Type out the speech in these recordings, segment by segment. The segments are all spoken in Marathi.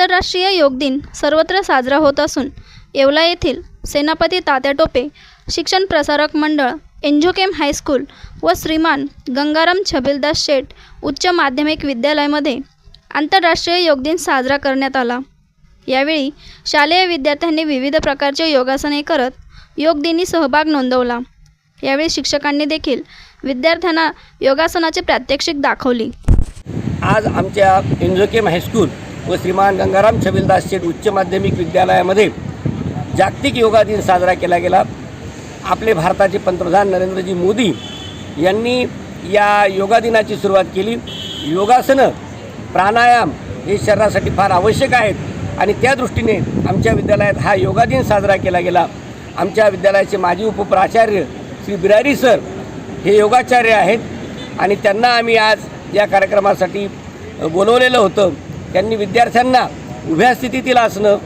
आंतरराष्ट्रीय योग दिन सर्वत्र साजरा होत असून येवला येथील सेनापती तात्या टोपे शिक्षण प्रसारक मंडळ एन्झोकेम हायस्कूल व श्रीमान गंगाराम छबिलदास शेठ उच्च माध्यमिक विद्यालयामध्ये आंतरराष्ट्रीय योग दिन साजरा करण्यात आला. यावेळी शालेय विद्यार्थ्यांनी विविध प्रकारचे योगासने करत योग दिनी सहभाग नोंदवला. यावेळी शिक्षकांनी देखील विद्यार्थ्यांना योगासनाचे प्रात्यक्षिक दाखवली. आज आमच्या एन्झोकेम हायस्कूल व श्रीमान गंगाराम छबिलदास शेठ उच्च माध्यमिक विद्यालयामध्ये जागतिक योगा दिन साजरा केला गेला. आपले भारताचे पंतप्रधान नरेंद्रजी मोदी यांनी या योगा दिनाची सुरुवात केली. योगासनं प्राणायाम हे शरीरासाठी फार आवश्यक आहेत आणि त्या दृष्टीने आमच्या विद्यालयात हा योगा दिन साजरा केला गेला. आमच्या विद्यालयाचे माजी उपप्राचार्य श्री बिरारी सर हे योगाचार्य आहेत आणि त्यांना आम्ही आज या कार्यक्रमासाठी बोलवलेलं होतं. त्यांनी विद्यार्थ्यांना उभ्या स्थितीतील असणं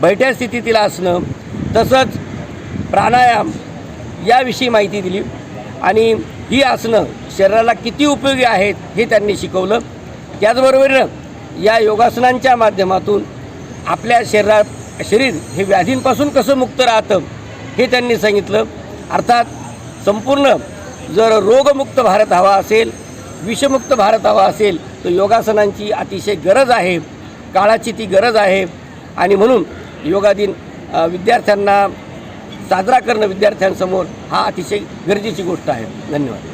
बैठ्या स्थितीतील असणं तसंच प्राणायाम याविषयी माहिती दिली. आणि ही आसनं शरीराला किती उपयोगी आहेत हे त्यांनी शिकवलं. त्याचबरोबरीनं या योगासनांच्या माध्यमातून आपल्या शरीरात शरीर हे व्याधींपासून कसं मुक्त राहतं हे त्यांनी सांगितलं. अर्थात संपूर्ण जर रोगमुक्त भारत हवा असेल विषमुक्त भारत हवा असेल तर योगासनांची अतिशय गरज आहे काळाची ती गरज आहे. आणि म्हणून योगा दिन विद्यार्थ्यांना साजरा करणं विद्यार्थ्यांसमोर हा अतिशय गरजेची गोष्ट आहे. धन्यवाद.